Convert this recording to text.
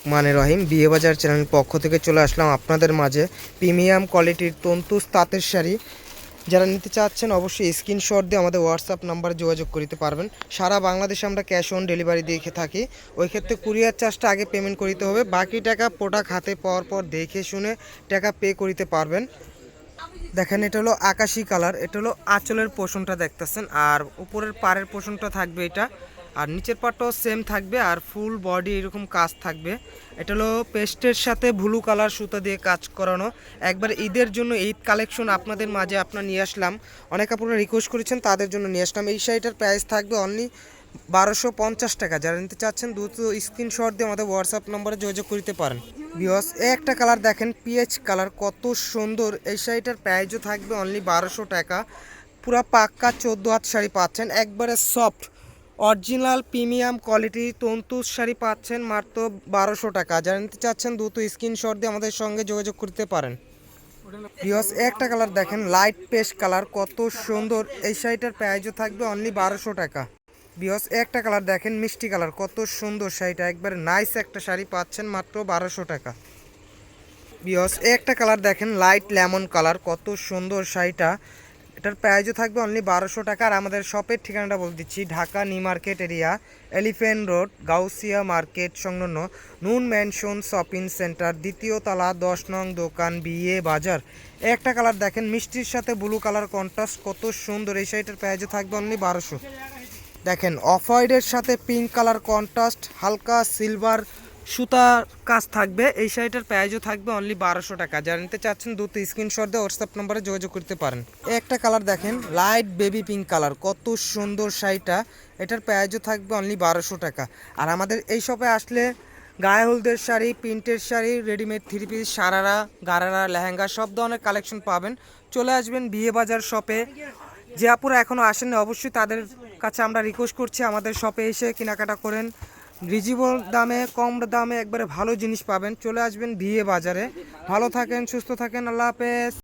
মানে রহিম, বিয়েবাজার চ্যানেল পক্ষ থেকে চলে আসলাম আপনাদের মাঝে প্রিমিয়াম কোয়ালিটির তন্তুস তাঁতের শাড়ি। যারা নিতে চাচ্ছেন অবশ্যই স্ক্রিনশট দিয়ে আমাদের হোয়াটসঅ্যাপ নাম্বারে যোগাযোগ করতে পারবেন। সারা বাংলাদেশে আমরা ক্যাশ অন ডেলিভারি দিয়ে থাকি। ওই ক্ষেত্রে কুরিয়ার চার্জটা আগে পেমেন্ট করিতে হবে। বাকি টাকা প্রোডাক্ট হাতে পাওয়ার পর দেখে শুনে টাকা পে করিতে পারবেন। দেখেন, এটা হলো আকাশি কালার এটা হলো আঁচলের পোষণটা দেখতেছেন। আর উপরের পাড়ের পোষণটা থাকবে এটা। আর নিচের পাটটাও সেম থাকবে আর ফুল বডি এরকম কাজ থাকবে। এটা হলো পেস্টের সাথে ব্লু কালার সুতা দিয়ে কাজ করানো। একবার ঈদের জন্য ঈদ কালেকশন আপনাদের মাঝে আপনার নিয়ে আসলাম। অনেক আপনারা রিকোয়েস্ট করেছেন, তাদের জন্য নিয়ে আসলাম। এই শাড়িটার প্রাইস থাকবে অনলি বারোশো পঞ্চাশ টাকা। যারা নিতে চাচ্ছেন, দ্রুত স্ক্রিনশট দিয়ে আমাদের হোয়াটসঅ্যাপ নম্বরে যোগাযোগ করতে পারেন। এই একটা কালার দেখেন পিএইচ কালার কত সুন্দর। এই শাড়িটার প্রাইসও থাকবে অনলি বারোশো টাকা। পুরা পাক্কা চোদ্দ হাত শাড়ি পাচ্ছেন। একবারে সফট অরিজিনাল প্রিমিয়াম কোয়ালিটি তন্তুর শাড়ি পাচ্ছেন মাত্র বারোশো টাকা। যারা নিতে চাচ্ছেন, দ্রুত স্ক্রিনশট দিয়ে আমাদের সঙ্গে যোগাযোগ করতে পারেন। বিয়স একটা কালার দেখেন লাইট পেস্ট কালার কত সুন্দর। এই শাড়িটার প্রাইসও থাকবে অনলি বারোশো টাকা। বিয়স একটা কালার দেখেন, মিষ্টি কালার, কত সুন্দর শাড়িটা। একবারে নাইস একটা শাড়ি পাচ্ছেন মাত্র বারোশো টাকা। বিয়স একটা কালার দেখেন লাইট লেমন কালার কত সুন্দর শাড়িটা। এটার প্রাইসও থাকবে অনলি বারোশো টাকা। আর আমাদের শপের ঠিকানাটা বলে দিচ্ছি, ঢাকা নি market area elephant road Gausia market সংলগ্ন নুন ম্যানশন শপিং সেন্টার, দ্বিতীয় তলা, দশ নং দোকান বিয়ে বাজার। একটা কালার দেখেন, মিষ্টির সাথে ব্লু কালার কন্ট্রাস্ট কত সুন্দর। এই শাড়িটার প্রাইসও থাকবে অনলি বারোশো। দেখেন অফ হোয়াইটের সাথে পিঙ্ক কালার কন্ট্রাস্ট হালকা সিলভার সুতার কাজ থাকবে, এই শাড়িটার প্রাইসও থাকবে অনলি বারোশো টাকা। যারা নিতে চাচ্ছেন দ্রুত স্ক্রিনশট দিয়ে হোয়াটসঅ্যাপ নম্বরে যোগাযোগ করতে পারেন। একটা কালার দেখেন লাইট বেবি পিঙ্ক কালার কত সুন্দর শাড়িটা। এটার প্রাইসও থাকবে অনলি বারোশো টাকা। আর আমাদের এই শপে আসলে গায়ে হলদের শাড়ি, প্রিন্টের sari readymade three piece sharara, gharara, lehenga, সব ধরনের কালেকশন পাবেন। চলে আসবেন বিয়ে বাজার শপে যে আপুরা এখনও আসেননি, অবশ্যই তাদের কাছে আমরা রিকোয়েস্ট করছি, আমাদের শপে এসে কেনাকাটা করেন। রিজনেবল দামে, কম দামে একবারে ভালো জিনিস পাবেন। চলে আসবেন বিয়ে বাজারে। ভালো থাকেন, সুস্থ থাকেন, আল্লাহ হাফেজ।